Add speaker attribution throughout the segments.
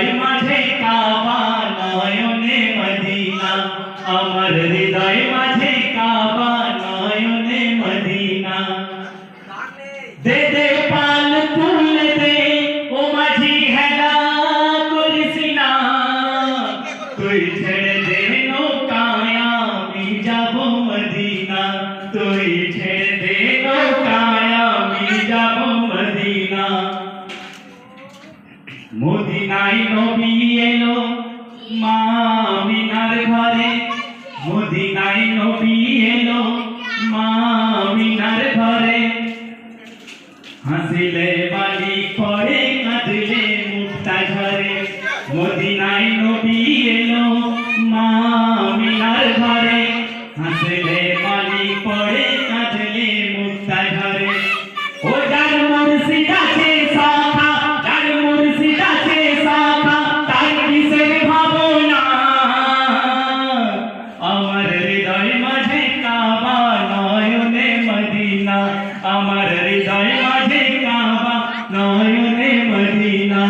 Speaker 1: তাই মাঝে কাবা নয়নে মদিনা আমার হৃদয় মাঝে কাবা নয়নে মদিনা দে দে পাল তুল দে ও মাঝি হেলা করিসি না তুই ছেড়ে দে নৌকায় আমি যাব মদিনা তুই ছেড়ে মদিনায় নবী এলো মা মিনার ঘরে। মদিনায় নবী এলো মা ঘরে। হাসিলে বালি পরে কাঁদলে মুক্তা ঝরে। মদিনায় নবী মদিনা, আমার হৃদয় মাঝে কাবা, নয়নে মদিনা।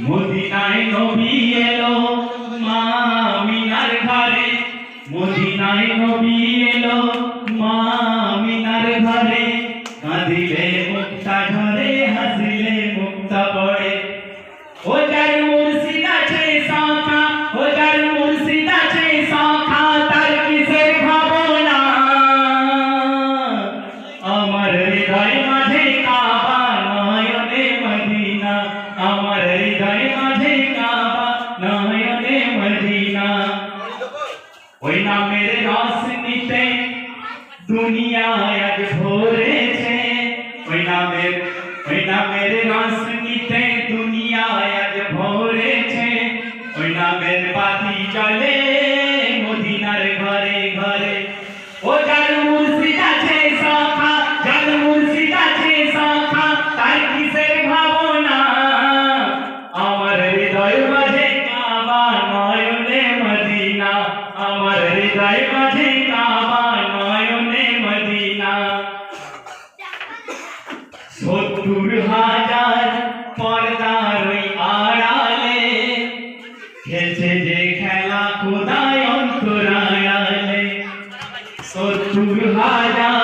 Speaker 1: মদিনায় নবী এলো, মা মিনার ঘরে। মদিনায় নবী এলো, মা মিনার ঘরে। কাঁদিলে ওই নামের রস নিতে দুনিয়ায় আজ ভরেছে। ওই নামের ওই নামের রস নিতে দুনিয়ায় আজ ভরেছে। ওই নামের পাতি চলে সত্তর হাজার পর্দার ওই আড়ালে। খেলছে যে খেলা খোদায় অন্তরায়ালে সত্তর হাজার